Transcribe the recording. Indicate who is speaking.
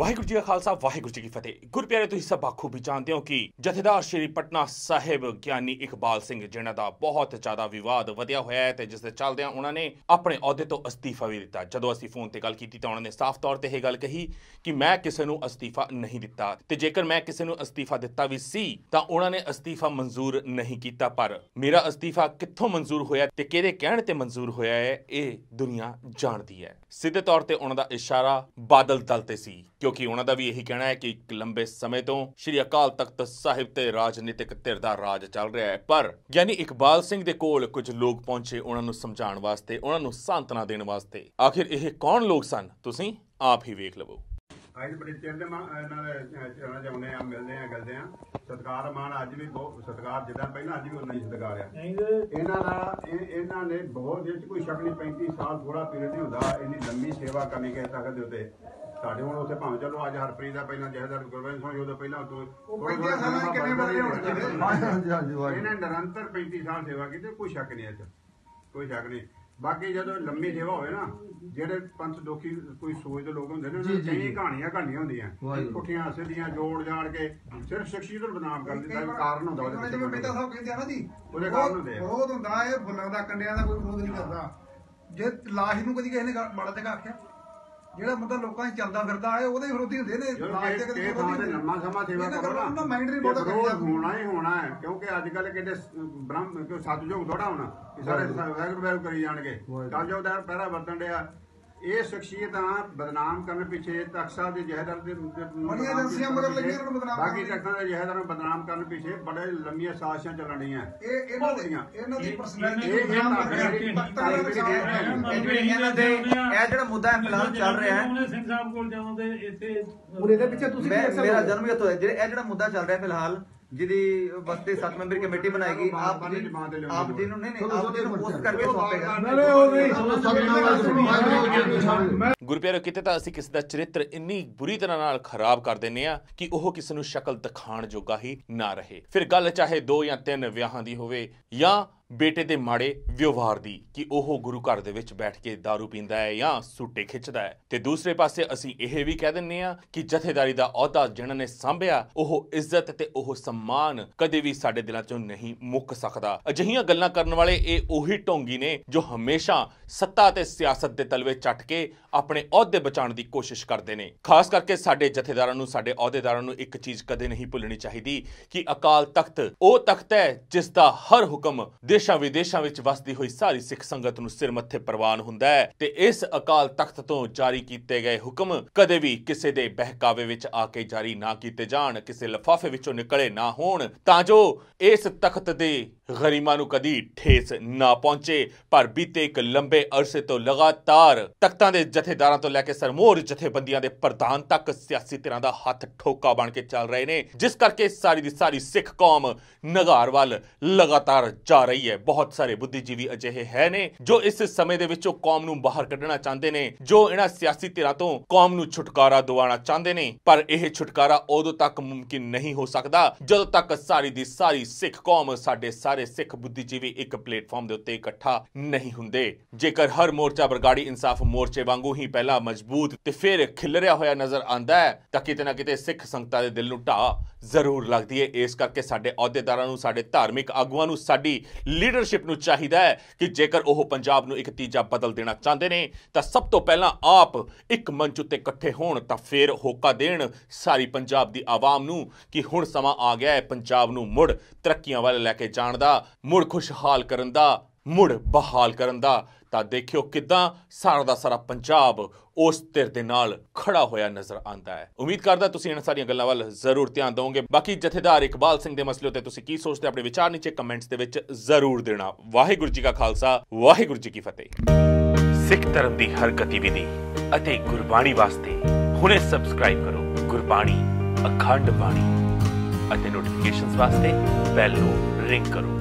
Speaker 1: ਵਾਹਿਗੁਰੂ ਜੀ ਕਾ ਖਾਲਸਾ, ਵਾਹਿਗੁਰੂ ਜੀ ਕੀ ਫਤਿਹ। ਗੁਰਪਿਆਰੇ ਤੁਸੀਂ ਸਭ ਬਾਖੂਬੀ ਜਾਣਦੇ ਹੋ ਕਿ ਜਥੇਦਾਰ ਸ਼੍ਰੀ ਪਟਨਾ ਸਾਹਿਬ ਗਿਆਨੀ ਇਕਬਾਲ ਸਿੰਘ, ਜਿਨ੍ਹਾਂ ਦਾ ਬਹੁਤ ਜ਼ਿਆਦਾ ਵਿਵਾਦ ਵਧਿਆ ਹੋਇਆ ਹੈ ਤੇ ਜਿਸ ਦੇ ਚੱਲਦਿਆਂ ਉਹਨਾਂ ਨੇ ਆਪਣੇ ਅਹੁਦੇ ਤੋਂ ਅਸਤੀਫਾ ਵੀ ਦਿੱਤਾ। ਜਦੋਂ ਅਸੀਂ ਫੋਨ ਤੇ ਗੱਲ ਕੀਤੀ ਤਾਂ ਉਹਨਾਂ ਨੇ ਸਾਫ਼ ਤੌਰ ਤੇ ਇਹ ਗੱਲ ਕਹੀ ਕਿ ਮੈਂ ਕਿਸੇ ਨੂੰ ਅਸਤੀਫਾ ਨਹੀਂ ਦਿੱਤਾ ਤੇ ਜੇਕਰ ਮੈਂ ਕਿਸੇ ਨੂੰ ਅਸਤੀਫਾ ਦਿੱਤਾ ਵੀ ਸੀ, ਤਾਂ ਉਹਨਾਂ ਨੇ ਅਸਤੀਫਾ ਮਨਜ਼ੂਰ ਨਹੀਂ ਕੀਤਾ। ਪਰ ਮੇਰਾ ਅਸਤੀਫਾ ਕਿੱਥੋਂ ਮਨਜ਼ੂਰ ਹੋਇਆ ਤੇ ਕਿਹਦੇ ਕਹਿਣ ਤੇ ਮਨਜ਼ੂਰ ਹੋਇਆ ਹੈ, ਇਹ ਦੁਨੀਆ ਜਾਣਦੀ ਹੈ। ਸਿੱਧੇ ਤੌਰ ਤੇ ਉਹਨਾਂ ਦਾ ਇਸ਼ਾਰਾ ਬਾਦਲ ਦਲ ਤੇ ਸੀ ਕਿਉਂ ਕਿਉਂਕਿ ਉਹਨਾਂ ਦਾ ਵੀ ਇਹੀ ਕਹਿਣਾ ਹੈ ਕਿ ਇੱਕ ਲੰਬੇ ਸਮੇਂ ਤੋਂ ਸ਼੍ਰੀ ਅਕਾਲ ਤਖਤ ਸਾਹਿਬ ਤੇ ਰਾਜਨੀਤਿਕ ਧਿਰ ਦਾ ਰਾਜ ਚੱਲ ਰਿਹਾ ਹੈ। ਪਰ ਯਾਨੀ ਇਕਬਾਲ ਸਿੰਘ ਦੇ ਕੋਲ ਕੁਝ ਲੋਕ ਪਹੁੰਚੇ ਉਹਨਾਂ ਨੂੰ ਸਮਝਾਉਣ ਵਾਸਤੇ ਉਹਨਾਂ ਨੂੰ ਸਾਂਤਨਾ ਦੇਣ ਵਾਸਤੇ। ਆਖਿਰ ਇਹ ਕੌਣ ਲੋਕ ਸਨ? ਤੁਸੀਂ ਆਪ ਹੀ ਵੇਖ ਲਵੋ।
Speaker 2: ਅੱਜ ਬੜੇ ਚਿਰ ਦੇ ਮਾਂ ਇਹਨਾਂ ਦੇ ਚਰਨਾਂ 'ਚ ਆਉਂਦੇ ਆ ਮਿਲਦੇ ਆ ਗੱਲਦੇ ਆ। ਸਤਿਕਾਰ ਮਾਨ ਅੱਜ ਵੀ ਬਹੁਤ ਸਤਿਕਾਰ ਜਿੱਦਾਂ ਪਹਿਲਾਂ ਅੱਜ ਵੀ ਉਹਨਾਂ ਹੀ ਸਤਿਕਾਰ ਆ। ਇਹਨਾਂ ਦਾ ਇਹ ਇਹਨਾਂ ਨੇ ਬਹੁਤ ਇਹ 'ਚ ਕੋਈ ਸ਼ੱਕ ਨਹੀਂ 35 ਸਾਲ ਥੋੜਾ ਪੀਰੀਅਡ ਨਹੀਂ ਹੁੰਦਾ ਇੰਨੀ ਲੰਮੀ ਸੇਵਾ ਕਰਨੀ ਕਿਸੇ ਤਖਤ ਦੇ ਉੱਤੇ। ਸਾਡੇ ਹੁਣ ਉੱਥੇ ਭਾਵੇਂ ਚਲੋ ਅੱਜ ਹਰਪ੍ਰੀਤ ਦਾ ਪਹਿਲਾਂ ਜਹਦਰ ਗੁਰਬੰਦ ਸਿੰਘ ਉਹਦੇ ਪਹਿਲਾਂ ਤੋਂ
Speaker 3: ਉਹ ਪੈਂਤੀ ਸਾਲਾਂ ਦੇ ਕਿੰਨੇ ਬੰਦੇ ਹੋਣ ਚਾਹੀਦੇ?
Speaker 2: ਹਾਂਜੀ ਹਾਂਜੀ ਇਹਨੇ ਨਿਰੰਤਰ 35 ਸਾਲ ਸੇਵਾ ਕੀਤੀ ਕੋਈ ਸ਼ੱਕ ਨਹੀਂ 'ਚ। ਕੋਈ ਸ਼ੱਕ ਨਹੀਂ। ਬਾਕੀ ਜਦੋਂ ਲੰਮੀ ਸੇਵਾ ਹੋਵੇ ਨਾ ਜਿਹੜੇ ਪੰਥ ਦੁਖੀ ਕੋਈ ਸੋਚਦੇ ਲੋਕ ਹੁੰਦੇ ਨੇ ਉਹਨਾਂ ਨੂੰ ਕਈ ਕਹਾਣੀਆਂ ਕਹਾਣੀਆਂ ਹੁੰਦੀਆਂ। ਪੁੱਠੀਆਂ ਸਿੱਧੀਆਂ ਜੋੜ ਜਾੜ ਕੇ ਸਿਰਫ ਸ਼ਖਸੀਅਤ ਨੂੰ ਬਦਨਾਮ ਕਰਨ ਦਾ ਵੀ ਕਾਰਨ ਹੁੰਦਾ ਉਹਦੇ
Speaker 3: ਜਿਵੇਂ
Speaker 2: ਪਿੱਛੇ
Speaker 3: ਮਹਿਤਾ ਸਾਹਿਬ ਕਹਿੰਦੇ ਆ ਨਾ ਜੀ
Speaker 2: ਉਹਦੇ ਕਾਰਨ ਹੁੰਦੇ ਆ।
Speaker 3: ਬਹੁਤ ਹੁੰਦਾ ਇਹ ਫੁੱਲਾਂ ਦਾ ਕੰਡਿਆਂ ਦਾ ਕੋਈ ਵਿਰੋਧ ਨਹੀਂ ਕਰਦਾ। ਜੇ ਲਾਸ਼ ਨੂੰ ਕਦੀ ਕਿਸੇ ਨੇ ਮਾੜਾ ਚੰਗਾ ਆਖਿਆ ਜਿਹੜਾ ਬੰਦਾ ਲੋਕਾਂ 'ਚ ਚੱਲਦਾ ਫਿਰਦਾ ਹੈ ਉਹਦੇ ਵਿਰੋਧੀ ਹੁੰਦੇ ਨੇ। ਦੇ ਵਿਰੋਧੀ।
Speaker 2: ਲੰਮਾ ਸਮਾਂ ਸੇਵਾ ਕਰੋ
Speaker 3: ਉਹਨਾਂ ਮਾਈਂਡ ਕਰੀਦਾ
Speaker 2: ਹੋਣਾ ਹੀ ਹੋਣਾ ਹੈ ਕਿਉਂਕਿ ਅੱਜ ਕੱਲ ਕਿਤੇ ਬ੍ਰਹਮ ਕਿਉਂ ਸਤਜੁਗ ਥੋੜਾ ਹੋਣਾ ਸਾਰੇ ਵੈਗਰੂ ਵੈਗਰੂ ਕਰੀ ਜਾਣਗੇ। ਕਲਯੁਗ ਦਾ ਪਹਿਰਾ ਵਰਤਣ ਡਿਆ। ਇਹ ਸ਼ਖਸੀਅਤਾਂ ਬਦਨਾਮ ਕਰਨ ਪਿੱਛੇ ਤਖਤ ਸਾਹਿਬ ਦੇ ਜਹਦਰ ਦੇ
Speaker 3: ਬੜੀਆਂ ਏਜੰਸੀਆਂ ਮਗਰ ਲੱਗੀਆਂ ਇਹਨਾਂ ਨੂੰ ਬਦਨਾਮ
Speaker 2: ਬਾਕੀ
Speaker 3: ਕਰਨ
Speaker 2: ਤਖਤਾਂ ਦੇ ਜਹਦਰ ਨੂੰ ਬਦਨਾਮ ਕਰਨ ਪਿੱਛੇ ਬੜੇ ਲੰਮੀਆਂ ਸਾਜ਼ਿਸ਼ਾਂ ਚੱਲਣ ਡੀਆਂ
Speaker 3: ਇਹ ਇਹਨਾਂ ਦੇ ਇਹਨਾਂ ਦੀ ਪਰਸਨੈਲਿਟੀ
Speaker 2: ਇਹ- ਇਹ
Speaker 4: ਇਹਨਾਂ ਦੇ ਇਹ ਜਿਹੜਾ ਮੁੱਦਾ ਹੈ ਫਿਲਹਾਲ ਚੱਲ ਰਿਹਾ ਹੈ।
Speaker 5: ਸਿੰਘ ਸਾਹਿਬ ਕੋਲ ਜਾਵਾਂ ਤੇ ਇੱਥੇ
Speaker 6: ਹੁਣ ਇਹਦੇ ਪਿੱਛੇ ਤੁਸੀਂ
Speaker 4: ਮੈਂ
Speaker 6: ਕੀ ਅਕਸਰ
Speaker 4: ਮੇਰਾ
Speaker 6: ਹੋ?
Speaker 4: ਜਨਮ ਇੱਥੋਂ ਹੈ। ਜਿਹੜੇ ਇਹ ਜਿਹੜਾ ਮੁੱਦਾ ਚੱਲ ਰਿਹਾ ਫਿਲਹਾਲ ਜਿਹਦੀ ਵਸਤੇ ਸੱਤ ਮੈਂਬਰੀ ਕਮੇਟੀ ਬਣਾਏਗੀ ਆਪ ਜੀ ਆਪ ਜੀ ਨੂੰ ਨਹੀਂ ਨਹੀਂ ਆਪ ਜੀ ਨੂੰ ਪੋਸਟ ਕਰਕੇ ਸੌਂਪੇਗਾ
Speaker 1: ਗੁਰਪਿਆਰੋ, ਕਿਤੇ ਤਾਂ ਅਸੀਂ ਕਿਸੇ ਦਾ ਚਰਿੱਤਰ ਇੰਨੀ ਬੁਰੀ ਤਰ੍ਹਾਂ ਨਾਲ ਖਰਾਬ ਕਰ ਦਿੰਨੇ ਆ ਕਿ ਉਹ ਕਿਸੇ ਨੂੰ ਸ਼ਕਲ ਦਿਖਾਣ ਜੋਗਾ ਹੀ ਨਾ ਰਹੇ। ਫਿਰ ਗੱਲ ਚਾਹੇ ਦੋ ਜਾਂ ਤਿੰਨ ਵਿਆਹਾਂ ਦੀ ਹੋਵੇ ਜਾਂ ਬੇਟੇ ਦੇ ਮਾੜੇ ਵਿਵਹਾਰ ਦੀ ਕਿ ਉਹ ਗੁਰੂ ਘਰ ਦੇ ਵਿੱਚ ਬੈਠ ਕੇ दारू ਪੀਂਦਾ ਹੈ ਜਾਂ ਸੂਟੇ ਖਿੱਚਦਾ ਹੈ। ਤੇ ਦੂਸਰੇ ਪਾਸੇ ਅਸੀਂ ਇਹ ਵੀ ਕਹਿ ਦਿੰਨੇ ਆ ਕਿ ਜਥੇਦਾਰੀ ਦਾ ਅਹੁਦਾ ਜਿਹਨਾਂ ਨੇ ਸੰਭਿਆ, ਉਹ ਇੱਜ਼ਤ ਤੇ ਉਹ ਸਨਮਾਨ ਕਦੇ ਵੀ ਸਾਡੇ ਦਿਲਾਂ ਚੋਂ ਨਹੀਂ ਮੁੱਕ ਸਕਦਾ। ਅਜਿਹੀਆਂ ਗੱਲਾਂ ਕਰਨ ਵਾਲੇ ਇਹ ਉਹੀ ਢੋਂਗੀ ਨੇ ਜੋ ਹਮੇਸ਼ਾ ਸੱਤਾ ਤੇ ਸਿਆਸਤ ਦੇ ਤਲਵੇ ਚੱਟ ਕੇ ਆਪਣੇ ਅਹੁਦੇ ਬਚਾਉਣ ਦੀ ਕੋਸ਼ਿਸ਼ ਕਰਦੇ ਨੇ। ਖਾਸ ਕਰਕੇ ਸਾਡੇ ਜਥੇਦਾਰਾਂ ਨੂੰ, ਸਾਡੇ ਅਹੁਦੇਦਾਰਾਂ ਨੂੰ ਇੱਕ ਚੀਜ਼ ਕਦੇ ਨਹੀਂ ਭੁੱਲਣੀ ਚਾਹੀਦੀ ਕਿ ਅਕਾਲ ਤਖਤ ਉਹ ਤਖਤ ਹੈ ਜਿਸ ਦਾ ਹਰ ਹੁਕਮ ਦੇਸ਼ਾਂ ਵਿਦੇਸ਼ਾਂ ਵਿੱਚ ਵਸਦੀ ਹੋਈ ਸਾਰੀ ਸਿੱਖ ਸੰਗਤ ਨੂੰ ਸਿਰ ਮੱਥੇ ਪ੍ਰਵਾਨ ਹੁੰਦਾ ਹੈ ਤੇ ਇਸ ਅਕਾਲ ਤਖਤ ਤੋਂ ਜਾਰੀ ਕੀਤੇ ਗਏ ਹੁਕਮ ਕਦੇ ਵੀ ਕਿਸੇ ਦੇ ਬਹਿਕਾਵੇ ਵਿੱਚ ਆ ਕੇ ਜਾਰੀ ਨਾ ਕੀਤੇ ਜਾਣ, ਕਿਸੇ ਲਫਾਫੇ ਵਿੱਚੋਂ ਨਿਕਲੇ ਨਾ ਹੋਣ, ਤਾਂ ਜੋ ਇਸ ਤਖਤ ਦੇ ਗਰੀਮਾਂ ਨੂੰ ਕਦੀ ਠੇਸ ਨਾ ਪਹੁੰਚੇ। ਪਰ ਬੀਤੇ ਇੱਕ ਲੰਬੇ ਅਰਸੇ ਤੋਂ ਲਗਾਤਾਰ ਤਖਤਾਂ ਦੇ ਜਥੇ ਜਥੇਦਾਰਾਂ ਤੋਂ ਲੈ ਕੇ ਸਰਮੋਰ ਜਥੇਬੰਦੀਆਂ ਦੇ ਪ੍ਰਧਾਨ ਤੱਕ ਸਿਆਸੀ ਧਿਰਾਂ ਦਾ ਹੱਥ ਠੋਕਾ ਬਣ ਕੇ ਚੱਲ ਰਹੇ ਨੇ, ਜਿਸ ਕਰਕੇ ਸਾਰੀ ਦੀ ਸਾਰੀ ਸਿੱਖ ਕੌਮ ਨਗਾਰ ਵੱਲ ਲਗਾਤਾਰ ਜਾ ਰਹੀ ਹੈ। ਬਹੁਤ ਸਾਰੇ ਬੁੱਧੀਜੀਵੀ ਅਜਿਹੇ ਹੈ ਨੇ ਜੋ ਇਸ ਸਮੇਂ ਦੇ ਵਿੱਚੋਂ ਕੌਮ ਨੂੰ ਬਾਹਰ ਕੱਢਣਾ ਚਾਹੁੰਦੇ ਨੇ, ਜੋ ਇਹਨਾਂ ਸਿਆਸੀ ਧਿਰਾਂ ਤੋਂ ਕੌਮ ਨੂੰ ਛੁਟਕਾਰਾ ਦਿਵਾਉਣਾ ਚਾਹੁੰਦੇ ਨੇ। ਪਰ ਇਹ ਛੁਟਕਾਰਾ ਉਦੋਂ ਤੱਕ ਮੁਮਕਿਨ ਨਹੀਂ ਹੋ ਸਕਦਾ ਜਦੋਂ ਤੱਕ ਸਾਰੀ ਦੀ ਸਾਰੀ ਸਿੱਖ ਕੌਮ ਸਾਡੇ ਸਾਰੇ ਸਿੱਖ ਬੁੱਧੀਜੀਵੀ ਇੱਕ ਪਲੇਟਫਾਰਮ ਦੇ ਉੱਤੇ ਇਕੱਠਾ ਨਹੀਂ ਹੁੰਦੇ। ਜੇਕਰ ਹਰ ਮੋਰਚਾ ਬਰਗਾੜੀ ਇਨਸਾਫ ਮੋਰਚੇ ਵਾਂਗੂ ਹੀ ਪਹਿਲਾਂ ਮਜ਼ਬੂਤ ਤੇ ਫਿਰ ਖਿਲਰਿਆ ਹੋਇਆ ਨਜ਼ਰ ਆਂਦਾ ਹੈ, ਤਾਂ ਕਿਤੇ ਨਾ ਕਿਤੇ ਸਿੱਖ ਸੰਗਤਾਂ ਦੇ ਦਿਲ ਨੂੰ ਢਾਹ ਜ਼ਰੂਰ ਲੱਗਦੀ ਹੈ। ਇਸ ਕਰਕੇ ਸਾਡੇ ਅਹੁਦੇਦਾਰਾਂ ਨੂੰ, ਸਾਡੇ ਧਾਰਮਿਕ ਆਗੂਆਂ ਨੂੰ, ਸਾਡੀ ਲੀਡਰਸ਼ਿਪ ਨੂੰ ਚਾਹੀਦਾ ਹੈ ਕਿ ਜੇਕਰ ਉਹ ਪੰਜਾਬ ਨੂੰ ਇੱਕ ਤੀਜਾ ਬਦਲ ਦੇਣਾ ਚਾਹੁੰਦੇ ਨੇ, ਤਾਂ ਸਭ ਤੋਂ ਪਹਿਲਾਂ ਆਪ ਇੱਕ ਮੰਚ ਉੱਤੇ ਇਕੱਠੇ ਹੋਣ, ਤਾਂ ਫਿਰ ਹੋਕਾ ਦੇਣ ਸਾਰੀ ਪੰਜਾਬ ਦੀ ਆਵਾਮ ਨੂੰ ਕਿ ਹੁਣ ਸਮਾਂ ਆ ਗਿਆ ਹੈ ਪੰਜਾਬ ਨੂੰ ਮੁੜ ਤਰੱਕੀਆਂ ਵੱਲ ਲੈ ਕੇ ਜਾਣ ਦਾ, ਮੁੜ ਖੁਸ਼ਹਾਲ ਕਰਨ ਦਾ, ਮੁੜ ਬਹਾਲ ਕਰਨ ਦਾ। ਤਾਂ ਦੇਖਿਓ ਕਿਦਾਂ ਸਾਰਾ ਦਾ ਸਾਰਾ ਪੰਜਾਬ ਉਸ ਧਿਰ ਦੇ ਨਾਲ ਖੜਾ ਹੋਇਆ ਨਜ਼ਰ ਆਂਦਾ ਹੈ। ਉਮੀਦ ਕਰਦਾ ਤੁਸੀਂ ਇਹਨਾਂ ਸਾਰੀਆਂ ਗੱਲਾਂ ਵੱਲ ਜ਼ਰੂਰ ਧਿਆਨ ਦਿਓਗੇ ਬਾਕੀ ਜਥੇਦਾਰ ਇਕਬਾਲ ਸਿੰਘ ਦੇ ਮਸਲੇ ਉੱਤੇ ਤੁਸੀਂ ਕੀ ਸੋਚਦੇ ਆਪਣੇ ਵਿਚਾਰ ਨੀਚੇ ਕਮੈਂਟਸ ਦੇ ਵਿੱਚ ਜ਼ਰੂਰ ਦੇਣਾ। ਵਾਹਿਗੁਰੂ ਜੀ ਕਾ ਖਾਲਸਾ, ਵਾਹਿਗੁਰੂ ਜੀ ਕੀ ਫਤਿਹ। ਸਿੱਖ ਧਰਮ ਦੀ ਹਰ ਗਤੀਵਿਧੀ ਅਤੇ ਗੁਰਬਾਣੀ ਵਾਸਤੇ ਹੁਣੇ ਸਬਸਕ੍ਰਾਈਬ ਕਰੋ ਗੁਰਬਾਣੀ, ਅਖੰਡ ਬਾਣੀ ਅਤੇ ਨੋਟੀਫਿਕੇਸ਼ਨਸ ਵਾਸਤੇ ਬੈਲ ਨੂੰ ਰਿੰਗ ਕਰੋ।